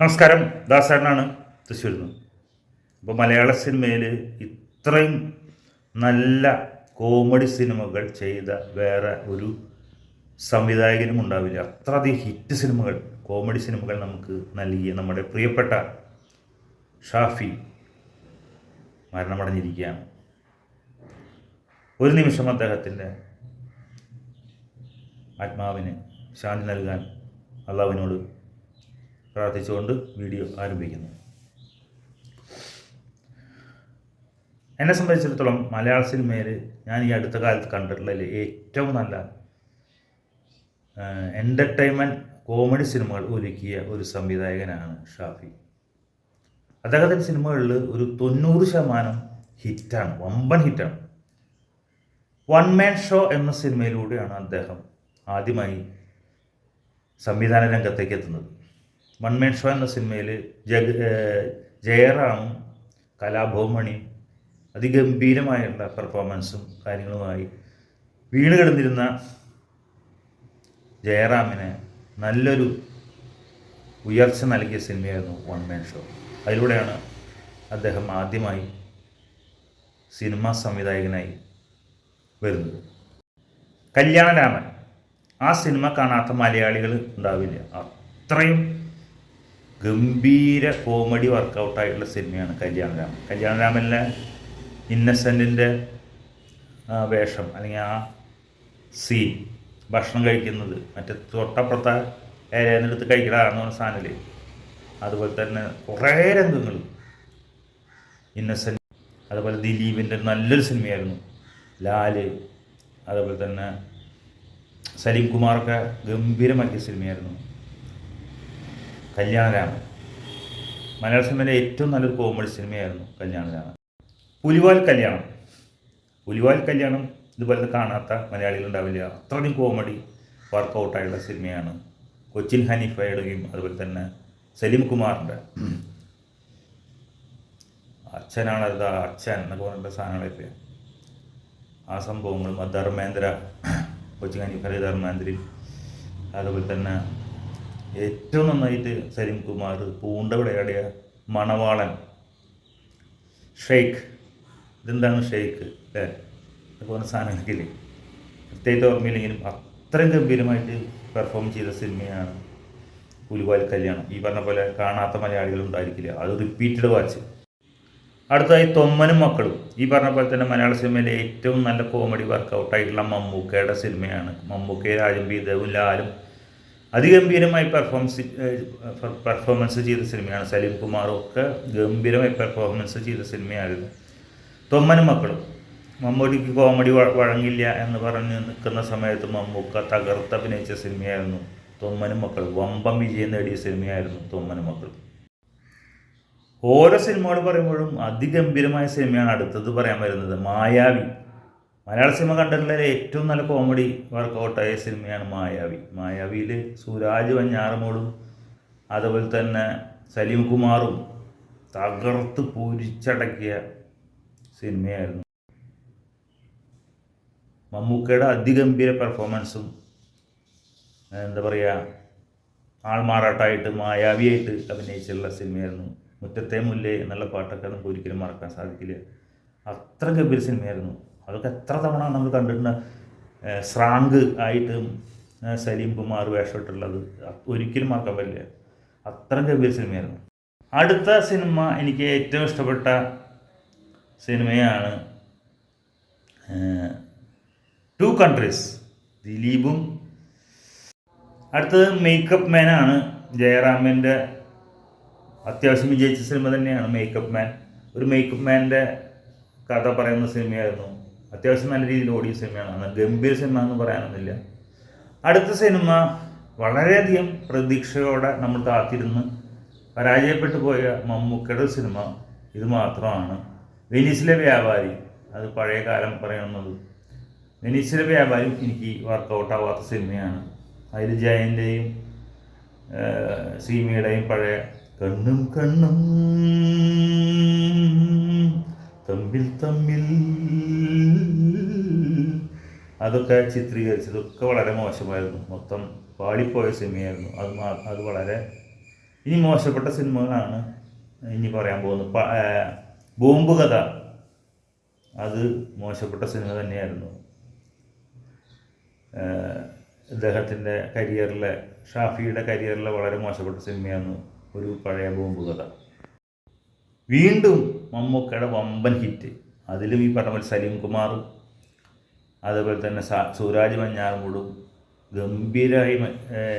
നമസ്കാരം. ദാസേട്ടനാണ് തൃശ്ശൂരിൽ നിന്ന് അപ്പോൾ മലയാള സിനിമയിൽ ഇത്രയും നല്ല കോമഡി സിനിമകൾ ചെയ്ത വേറെ ഒരു സംവിധായകനും ഉണ്ടാവില്ല. അത്രയധികം ഹിറ്റ് സിനിമകൾ കോമഡി സിനിമകൾ നമുക്ക് നൽകിയ നമ്മുടെ പ്രിയപ്പെട്ട ഷാഫി മരണമടഞ്ഞിരിക്കുകയാണ്. ഒരു നിമിഷം അദ്ദേഹത്തിന്റെ ആത്മാവിന് ശാന്തി നൽകാൻ അള്ളാവിനോട് പ്രാർത്ഥിച്ചുകൊണ്ട് വീഡിയോ ആരംഭിക്കുന്നു. എന്നെ സംബന്ധിച്ചിടത്തോളം മലയാള സിനിമയിൽ ഞാൻ ഈ അടുത്ത കാലത്ത് കണ്ടിട്ടുള്ളതിൽ ഏറ്റവും നല്ല എന്റർടൈൻമെന്റ് കോമഡി സിനിമകൾ ഒരുക്കിയ ഒരു സംവിധായകനാണ് ഷാഫി. അദ്ദേഹത്തിന്റെ സിനിമകളിൽ ഒരു തൊണ്ണൂറ് ശതമാനം ഹിറ്റാണ് വമ്പൻ ഹിറ്റാണ്. വൺ മാൻ ഷോ എന്ന സിനിമയിലൂടെയാണ് അദ്ദേഹം ആദ്യമായി സംവിധാന രംഗത്തേക്ക് എത്തുന്നത്. വൺ ഷോ എന്ന സിനിമയിൽ ജഗ ജയറാമും കലാഭവമണിയും അതിഗംഭീരമായുള്ള പെർഫോമൻസും കാര്യങ്ങളുമായി വീണ് കിടന്നിരുന്ന ജയറാമിനെ നല്ലൊരു ഉയർച്ച നൽകിയ സിനിമയായിരുന്നു വൺ മേൻ ഷോ. അതിലൂടെയാണ് അദ്ദേഹം ആദ്യമായി സിനിമാ സംവിധായകനായി വരുന്നത്. കല്യാണരാമൻ. ആ സിനിമ കാണാത്ത മലയാളികൾ ഉണ്ടാവില്ല. അത്രയും ഗംഭീര കോമഡി വർക്കൗട്ടായിട്ടുള്ള സിനിമയാണ് കല്യാണരാമൻ കല്യാണരാമനിലെ ഇന്നസെന്റിന്റെ വേഷം അല്ലെങ്കിൽ ആ സീൻ ഭക്ഷണം കഴിക്കുന്നത് മറ്റേ തൊട്ടപ്പുറത്തെ ഏരിയയിൽ എടുത്ത് കഴിക്കലാണെന്ന് പറഞ്ഞ സാധനത്തിൽ അതുപോലെ തന്നെ കുറേ രംഗങ്ങൾ. ഇന്നസെന്റ് അതുപോലെ ദിലീപിന്റെ നല്ലൊരു സിനിമയായിരുന്നു. ലാൽ അതുപോലെ തന്നെ സലീം കുമാറൊക്കെ ഗംഭീരമാക്കിയ സിനിമയായിരുന്നു. കല്യാണരാമൻ. മലയാള സിനിമയിലെ ഏറ്റവും നല്ലൊരു കോമഡി സിനിമയായിരുന്നു കല്യാണരാമൻ. പുലിവാൽ കല്യാണം. പുലിവാൽ കല്യാണം ഇതുപോലെ കാണാത്ത മലയാളികൾ ഉണ്ടാവില്ല അത്രയും കോമഡി വർക്കൗട്ടായുള്ള സിനിമയാണ്. കൊച്ചിൻ ഹനീഫയുടെയും അതുപോലെ തന്നെ സലീം കുമാറിന്റെ. അച്ഛനാണ് അത് അച്ഛൻ എന്നൊക്കെ പറഞ്ഞിട്ട് സാധനങ്ങളൊക്കെ. ആ സംഭവങ്ങളും ധർമ്മേന്ദ്ര കൊച്ചിൻ ഹനീഫ ധർമ്മേന്ദ്രയും അതുപോലെ തന്നെ ഏറ്റവും നന്നായിട്ട് സലീം കുമാർ പൂണ്ട വിളയാടിയ മണവാളൻ ഷെയ്ഖ്. ഇതെന്താണ് ഷെയ്ഖ് അല്ലേ? അതുപോലെ സാധനങ്ങൾക്ക് പ്രത്യേകിച്ച് ഓർമ്മയില്ലെങ്കിലും അത്രയും ഗംഭീരമായിട്ട് പെർഫോം ചെയ്ത സിനിമയാണ് പുലിവാൽ കല്യാണം. ഈ പറഞ്ഞ പോലെ കാണാത്ത മലയാളികൾ ഉണ്ടായിരിക്കില്ല. അത് റിപ്പീറ്റഡ് വാച്ച് അടുത്തതായി തൊമ്മനും മക്കളും. ഈ പറഞ്ഞ പോലെ തന്നെ മലയാള സിനിമയിലെ ഏറ്റവും നല്ല കോമഡി വർക്കൗട്ടായിട്ടുള്ള മമ്മൂക്കയുടെ സിനിമയാണ്. മമ്മൂക്കയെ രാജംബി ദേവും ലാലും അതിഗംഭീരമായി പെർഫോംസ് പെർഫോമൻസ് ചെയ്ത സിനിമയാണ് സലീം കുമാറും ഒക്കെ ഗംഭീരമായി പെർഫോമൻസ് ചെയ്ത സിനിമയായിരുന്നു. തൊമ്മനും മക്കളും. മമ്മൂട്ടിക്ക് കോമഡി വഴങ്ങില്ല എന്ന് പറഞ്ഞ് നിൽക്കുന്ന സമയത്ത് മമ്മൂക്ക തകർത്ത് അഭിനയിച്ച സിനിമയായിരുന്നു തൊമ്മനും മക്കൾ വമ്പം വിജയം നേടിയ സിനിമയായിരുന്നു തൊമ്മനും മക്കൾ ഓരോ സിനിമകൾ പറയുമ്പോഴും അതിഗംഭീരമായ സിനിമയാണ് അടുത്തത് പറയാൻ വരുന്നത്. മായാവി. മലയാള സിനിമ കണ്ടിട്ടുള്ള ഏറ്റവും നല്ല കോമഡി വർക്കൗട്ടായ സിനിമയാണ് മായാവി. മായാവിയിൽ സുരാജ് വഞ്ഞാറമോളും അതുപോലെ തന്നെ സലീം കുമാറും തകർത്ത് പൂരിച്ചടക്കിയ സിനിമയായിരുന്നു. മമ്മൂക്കയുടെ അതിഗംഭീര പെർഫോമൻസും എന്താ പറയുക ആൾമാറാട്ടായിട്ട് മായാവിയായിട്ട് അഭിനയിച്ചിട്ടുള്ള സിനിമയായിരുന്നു. മുറ്റത്തെ മുല്ലേ എന്നുള്ള പാട്ടൊക്കെ നമുക്ക് ഒരിക്കലും മറക്കാൻ സാധിക്കില്ല. അത്ര ഗംഭീര സിനിമയായിരുന്നു. അതൊക്കെ എത്ര തവണ നമ്മൾ കണ്ടിട്ടുണ്ട് സ്രാങ്ക് ആയിട്ട് സലീം കുമാർ വേഷമിട്ടുള്ളത്. ഒരിക്കലും മറക്കാൻ പറ്റില്ല. അത്ര ഗംഭീര സിനിമയായിരുന്നു. അടുത്ത സിനിമ എനിക്ക് ഏറ്റവും ഇഷ്ടപ്പെട്ട സിനിമയാണ് ടു കൺട്രീസ് ദിലീപും. അടുത്തത് മേക്കപ്പ് മാനാണ്. ജയറാമിന്റെ അത്യാവശ്യം വിജയിച്ച സിനിമ തന്നെയാണ് മേക്കപ്പ് മാൻ. ഒരു മേക്കപ്പ് മാന്റെ കഥ പറയുന്ന സിനിമയായിരുന്നു. അത്യാവശ്യം നല്ല രീതിയിൽ ഓടിയ സിനിമയാണ്. ഗംഭീര സിനിമ എന്ന് പറയാനൊന്നുമില്ല. അടുത്ത സിനിമ വളരെയധികം പ്രതീക്ഷയോടെ നമ്മൾ കാത്തിരുന്ന് പരാജയപ്പെട്ടു പോയ മമ്മൂക്കയുടെ സിനിമ ഇത് മാത്രമാണ്. വെനീസിലെ വ്യാപാരി അത് പഴയ കാലം പറയുന്നത് വെനീസിലെ വ്യാപാരി എനിക്ക് വർക്കൗട്ട് ആവാത്ത സിനിമയാണ്. അതിൽ ജയന്റെയും സീമയുടെയും പഴയ കണ്ണും കണ്ണും തമ്മിൽ തമ്മിൽ. അതൊക്കെ ചിത്രീകരിച്ചതൊക്കെ വളരെ മോശമായിരുന്നു. മൊത്തം പാളിപ്പോയ സിനിമയായിരുന്നു. അത് അത് വളരെ ഇനി മോശപ്പെട്ട സിനിമകളാണ് ഇനി പറയാൻ പോകുന്നത്. ബോംബ് കഥ. അത് മോശപ്പെട്ട സിനിമ തന്നെയായിരുന്നു. അദ്ദേഹത്തിന്റെ കരിയറിലെ ഷാഫിയുടെ കരിയറിലെ വളരെ മോശപ്പെട്ട സിനിമയാണ് ഒരു പഴയ ബോംബ് കഥ. വീണ്ടും മമ്മൂക്കയുടെ വമ്പൻ ഹിറ്റ്. അതിലും ഈ പറഞ്ഞ പോലെ സലീം കുമാറും അതേപോലെ തന്നെ സൂരാജ് മഞ്ഞാറുംകൂടും ഗംഭീരമായി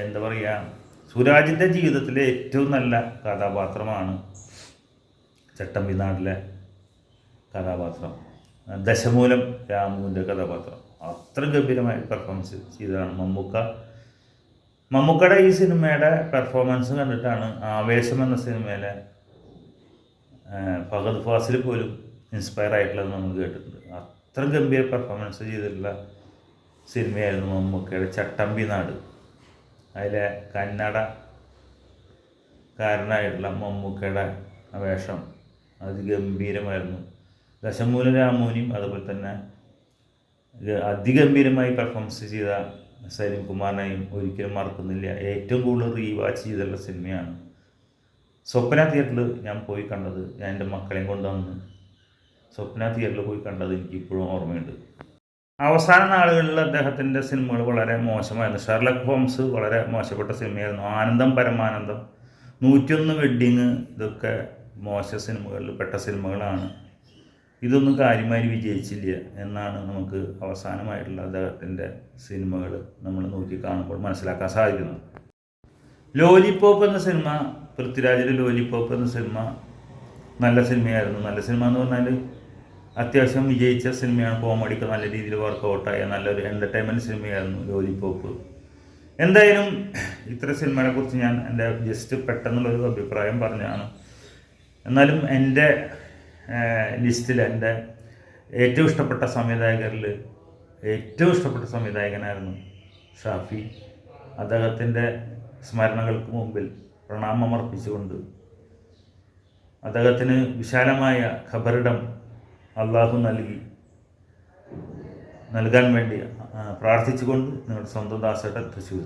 എന്താ പറയുക സുരാജിന്റെ ജീവിതത്തിലെ ഏറ്റവും നല്ല കഥാപാത്രമാണ് ചട്ടമ്പി നാട്ടിലെ കഥാപാത്രം. ദശമൂലം രാമുവിന്റെ കഥാപാത്രം. അത്ര ഗംഭീരമായ പെർഫോമൻസ് ചെയ്തതാണ് മമ്മൂക്ക. മമ്മൂക്കയുടെ ഈ സിനിമയുടെ പെർഫോമൻസ് കണ്ടിട്ടാണ് ആവേശം എന്ന സിനിമയിലെ ഫഹദ് ഫാസിൽ പോലും ഇൻസ്പയർ ആയിട്ടുള്ളത് നമ്മൾ കേട്ടിട്ടുണ്ട്. അത്ര ഗംഭീര പെർഫോമൻസ് ചെയ്തിട്ടുള്ള സിനിമയായിരുന്നു മമ്മൂക്കയുടെ ചട്ടമ്പി നാട്. അതിലെ കന്നഡ കാരനായിട്ടുള്ള മമ്മൂക്കയുടെ വേഷം വേഷം അതിഗംഭീരമായിരുന്നു ദശമൂല രാമോനിയും അതുപോലെ തന്നെ അതിഗംഭീരമായി പെർഫോമൻസ് ചെയ്ത സലീം കുമാറിനെയും ഒരിക്കലും മറക്കുന്നില്ല. ഏറ്റവും കൂടുതൽ റീവാച്ച് ചെയ്തിട്ടുള്ള സിനിമയാണ് സ്വപ്ന തിയേറ്ററിൽ ഞാൻ പോയി കണ്ടത് ഞാൻ എന്റെ മക്കളെയും കൊണ്ടുവന്ന് സ്വപ്ന തിയേറ്ററിൽ പോയി കണ്ടത് എനിക്ക് ഇപ്പോഴും ഓർമ്മയുണ്ട്. അവസാന നാളുകളിൽ അദ്ദേഹത്തിന്റെ സിനിമകൾ വളരെ മോശമായിരുന്നു. ഷെർലക് ഹോംസ് വളരെ മോശപ്പെട്ട സിനിമയായിരുന്നു. ആനന്ദം പരമാനന്ദം നൂറ്റിയൊന്ന് വെഡ്ഡിങ് ഇതൊക്കെ മോശ സിനിമകളിൽ പെട്ട സിനിമകളാണ്. ഇതൊന്നും കാര്യമായി വിജയിച്ചില്ല എന്നാണ് നമുക്ക് അവസാനമായിട്ടുള്ള അദ്ദേഹത്തിന്റെ സിനിമകൾ നമ്മൾ നോക്കി കാണുമ്പോൾ മനസ്സിലാക്കാൻ സാധിക്കുന്നത്. ലോലിപോപ്പ് എന്ന സിനിമ പൃഥ്വിരാജിന്റെ ലോലിപ്പോപ്പ് എന്ന സിനിമ നല്ല സിനിമയായിരുന്നു. നല്ല സിനിമ എന്ന് പറഞ്ഞാൽ അത്യാവശ്യം വിജയിച്ച സിനിമയാണ്. കോമഡിക്ക് നല്ല രീതിയിൽ വർക്കൗട്ടായ നല്ലൊരു എന്റർടൈൻമെന്റ് സിനിമയായിരുന്നു ലോലിപ്പോപ്പ് എന്തായാലും ഇത്ര സിനിമയെ കുറിച്ച് ഞാൻ എന്റെ ജസ്റ്റ് പെട്ടെന്നുള്ളൊരു അഭിപ്രായം പറഞ്ഞാണ് എന്നാലും എന്റെ ലിസ്റ്റിൽ എന്റെ ഏറ്റവും ഇഷ്ടപ്പെട്ട സംവിധായകരിൽ ഏറ്റവും ഇഷ്ടപ്പെട്ട സംവിധായകനായിരുന്നു ഷാഫി. അദ്ദേഹത്തിന്റെ സ്മരണകൾക്ക് മുമ്പിൽ പ്രണാമമർപ്പിച്ചുകൊണ്ട് അദ്ദേഹത്തിന് വിശാലമായ ഖബറിടം അള്ളാഹു നൽകി. നൽകാൻ വേണ്ടി പ്രാർത്ഥിച്ചുകൊണ്ട് നിങ്ങളുടെ സ്വന്തം ദാസേട്ടൻ തൃശ്ശൂർ